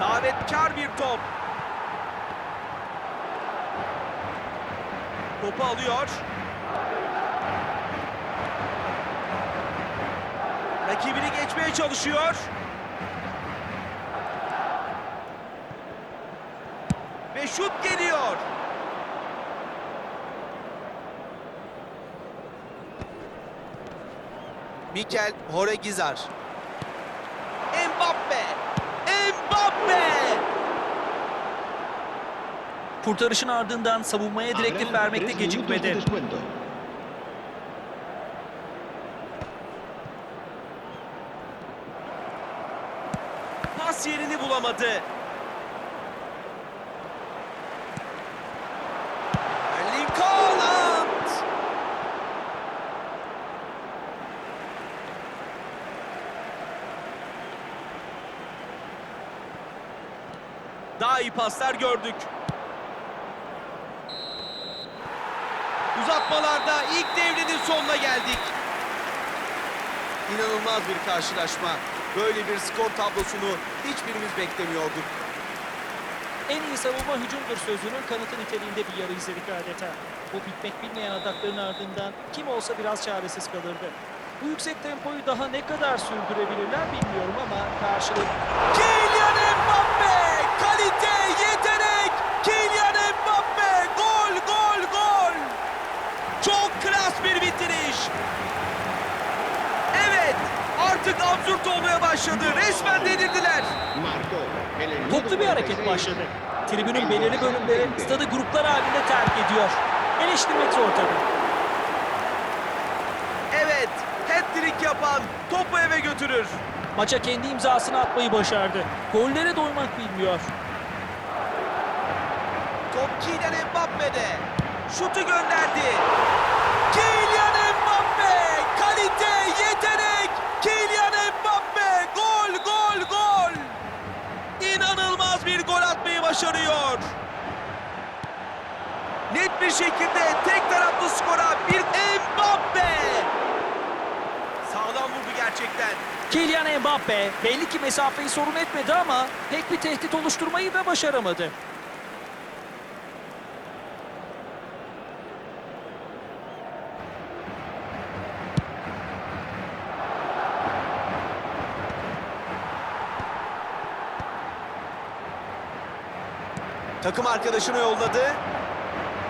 Davetkar bir top. Topu alıyor. Rakibini geçmeye çalışıyor. Ve şut geliyor. Mikel Horegizar. Mbappe! Mbappe! Kurtarışın ardından savunmaya direktif vermekte gecikmedi. Pas yerini bulamadı. Daha iyi paslar gördük. Uzatmalarda ilk devrinin sonuna geldik. İnanılmaz bir karşılaşma. Böyle bir skor tablosunu hiçbirimiz beklemiyorduk. En iyi savunma hücumdur sözünün kanıtı niteliğinde bir yarı izledik adeta. Bu bitmek bilmeyen atakların ardından kim olsa biraz çaresiz kalırdı. Bu yüksek tempoyu daha ne kadar sürdürebilirler bilmiyorum ama karşılık Kylian Mbappe! Kalite, yetenek! Kylian Mbappe! Gol, gol, gol! Çok klas bir bitiriş. Evet, artık absürt olmaya başladı. Resmen delirdiler. toplu bir hareket başladı. Tribünün belirli bölümleri stadı gruplar halinde terk ediyor. Eleştirmek zor tabii. Evet, hat-trick yapan topu eve götürür. Maça kendi imzasını atmayı başardı. Gollere doymak bilmiyor. Top Kylian Mbappe'de. Şutu gönderdi. Kylian başarıyor. Net bir şekilde tek taraflı skora bir Mbappe! Sağlam vurdu gerçekten. Kylian Mbappe belli ki mesafeyi sorun etmedi ama pek bir tehdit oluşturmayı da başaramadı. Takım arkadaşını yolladı.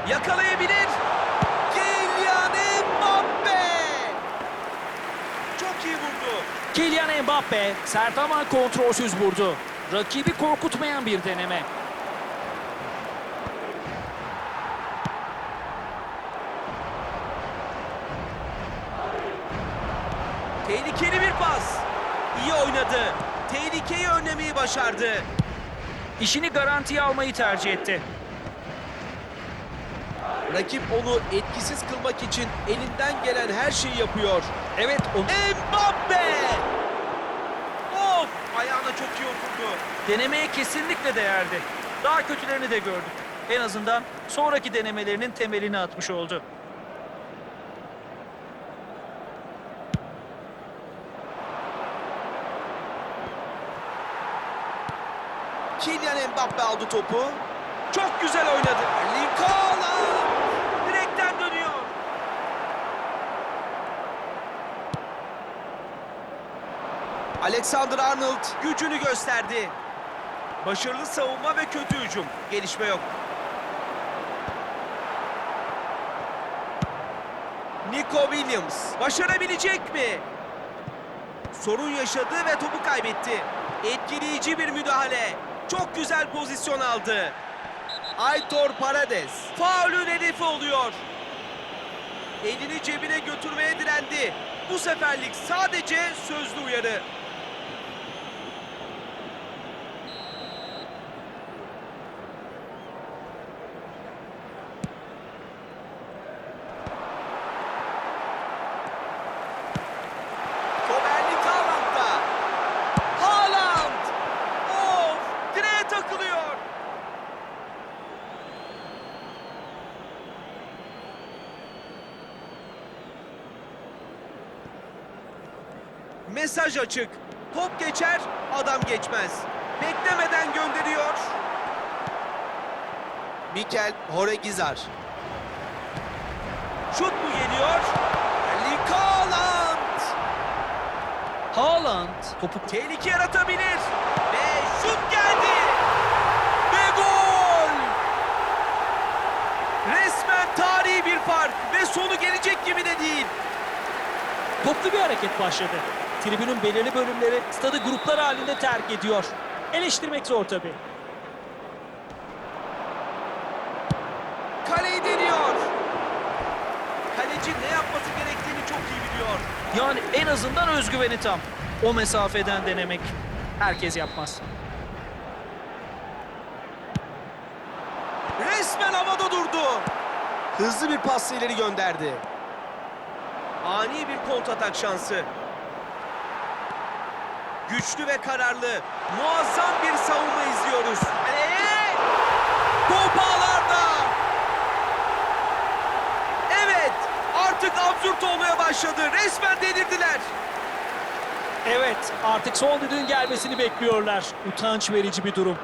Yakalayabilir. Kylian Mbappe! Çok iyi vurdu. Kylian Mbappe sert ama kontrolsüz vurdu. Rakibi korkutmayan bir deneme. Tehlikeli bir pas. İyi oynadı. Tehlikeyi önlemeyi başardı. İşini garantiye almayı tercih etti. Rakip onu etkisiz kılmak için elinden gelen her şeyi yapıyor. Evet o Mbappe! Of! Ayağına çok iyi oturdu. denemeye kesinlikle değerdi. Daha kötülerini de gördük. En azından sonraki denemelerinin temelini atmış oldu. Kylian Mbappe aldı topu. Çok güzel oynadı. Haaland! Direkten dönüyor. Alexander Arnold gücünü gösterdi. Başarılı savunma ve kötü hücum. Gelişme yok. Nico Williams başarabilecek mi? Sorun yaşadı ve topu kaybetti. Etkileyici bir müdahale. Çok güzel pozisyon aldı. Aitor Paredes. Faulün hedefi oluyor. Elini cebine götürmeye direndi. Bu seferlik sadece sözlü uyarı. Top Erling Haaland'da. Haaland! Of! Direğe takılıyor. Mesaj açık. Top geçer, adam geçmez. Beklemeden gönder. Mikel Horegizar. Şut mu geliyor? Erling Haaland. Haaland topu Tehlike yaratabilir. Ve şut geldi. Ve gol. Resmen tarihi bir fark. Ve sonu gelecek gibi de değil. toplu bir hareket başladı. Tribünün belirli bölümleri stadı gruplar halinde terk ediyor. Eleştirmek zor tabii. Kaleyi deniyor. Kaleci ne yapması gerektiğini çok iyi biliyor. Yani en azından özgüveni tam. O mesafeden denemek herkes yapmaz. Resmen havada durdu. Hızlı bir pasla ileri gönderdi. Ani bir kontratak şansı. Güçlü ve kararlı, muazzam bir savunma izliyoruz. Kaleye! Top ağlarda! Evet, artık absürt olmaya başladı. Resmen delirdiler. Evet, artık son düdüğün gelmesini bekliyorlar. Utanç verici bir durum.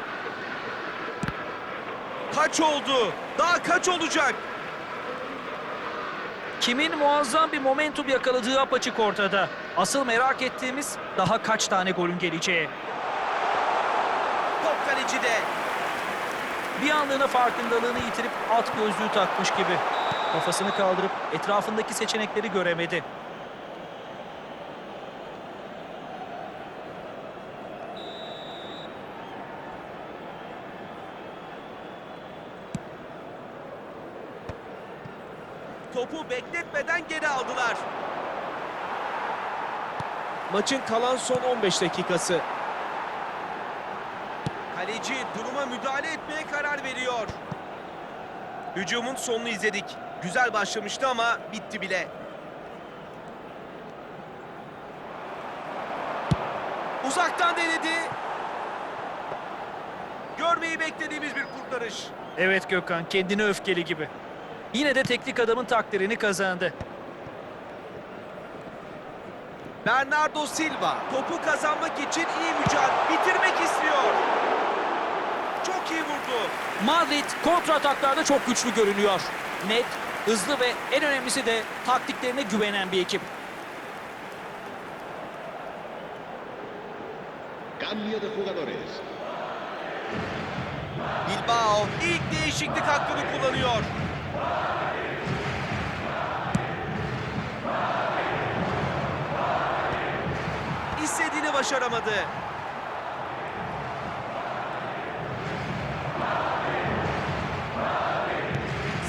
Kaç oldu? Daha kaç olacak? Kimin muazzam bir momentum yakaladığı apaçık ortada. Asıl merak ettiğimiz daha kaç tane golün geleceği. Top kalecide. Bir anlığına farkındalığını yitirip at gözlüğü takmış gibi. Kafasını kaldırıp etrafındaki seçenekleri göremedi. Topu bekletmeden geri aldılar. Maçın kalan son 15 dakikası. Kaleci duruma müdahale etmeye karar veriyor. Hücumun sonunu izledik. Güzel başlamıştı ama bitti bile. Uzaktan denedi. Görmeyi beklediğimiz bir kurtarış. Evet Gökhan, kendine öfkeli gibi. Yine de teknik adamın takdirini kazandı. Bernardo Silva topu kazanmak için iyi mücadele bitirmek istiyor. Çok iyi vurdu. Madrid kontra ataklarda çok güçlü görünüyor. Net, hızlı ve en önemlisi de taktiklerine güvenen bir ekip. Cambio de jugadores. Bilbao ilk değişiklik hakkını kullanıyor. Başaramadı.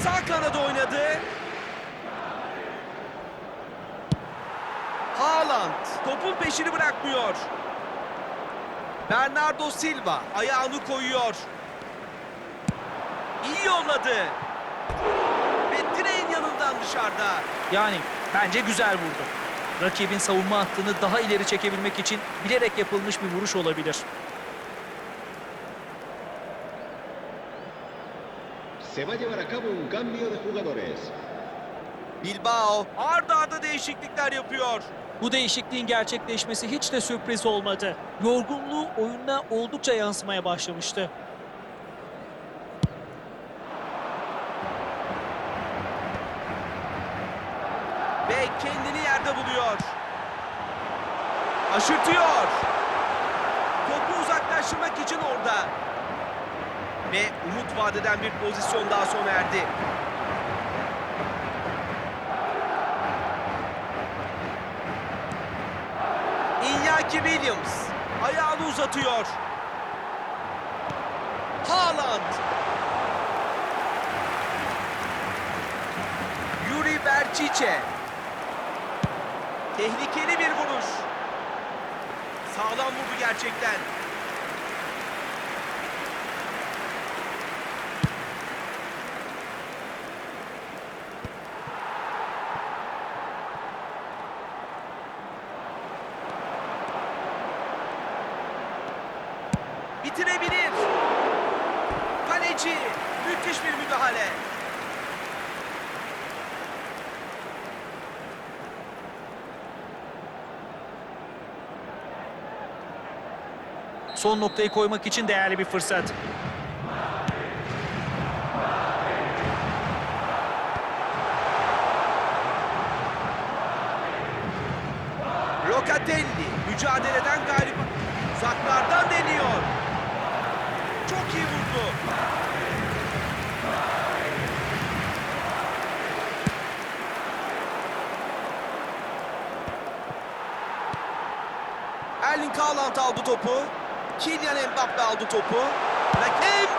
Sağ kanada oynadı. Haaland topun peşini bırakmıyor. Bernardo Silva ayağını koyuyor. İyi yolladı. Ve direğin yanından dışarıda. Yani bence güzel vurdu. Rakibin savunma hattını daha ileri çekebilmek için bilerek yapılmış bir vuruş olabilir. Se va a llevar a cabo un cambio de jugadores. Bilbao arda arda değişiklikler yapıyor. Bu değişikliğin gerçekleşmesi hiç de sürpriz olmadı. Yorgunluğu oyuna oldukça yansımaya başlamıştı. Ve kendini yerde buluyor. Aşırtıyor. Topu uzaklaştırmak için orada. Ve umut vadeden bir pozisyon daha sona erdi. Iñaki Williams ayağını uzatıyor. Haaland. Yuri Berçiçe. Tehlikeli bir vuruş. Sağlam vurdu gerçekten. Bitirebilir. Kaleci müthiş bir müdahale. son noktayı koymak için değerli bir fırsat. Locatelli mücadeleden galip uzaklardan deniyor. Çok iyi vurdu. Erling Haaland al bu topu. Kylian Mbappe aldı topu.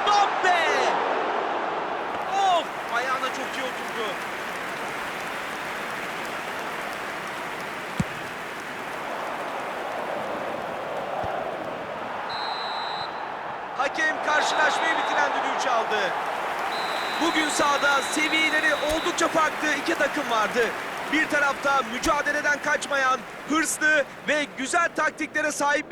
Mbappe! Of! Ayağına çok iyi oturdu. Hakem karşılaşmayı bitiren düdüğü çaldı. Bugün sahada seviyeleri oldukça farklı iki takım vardı. Bir tarafta mücadeleden kaçmayan, hırslı ve güzel taktiklere sahip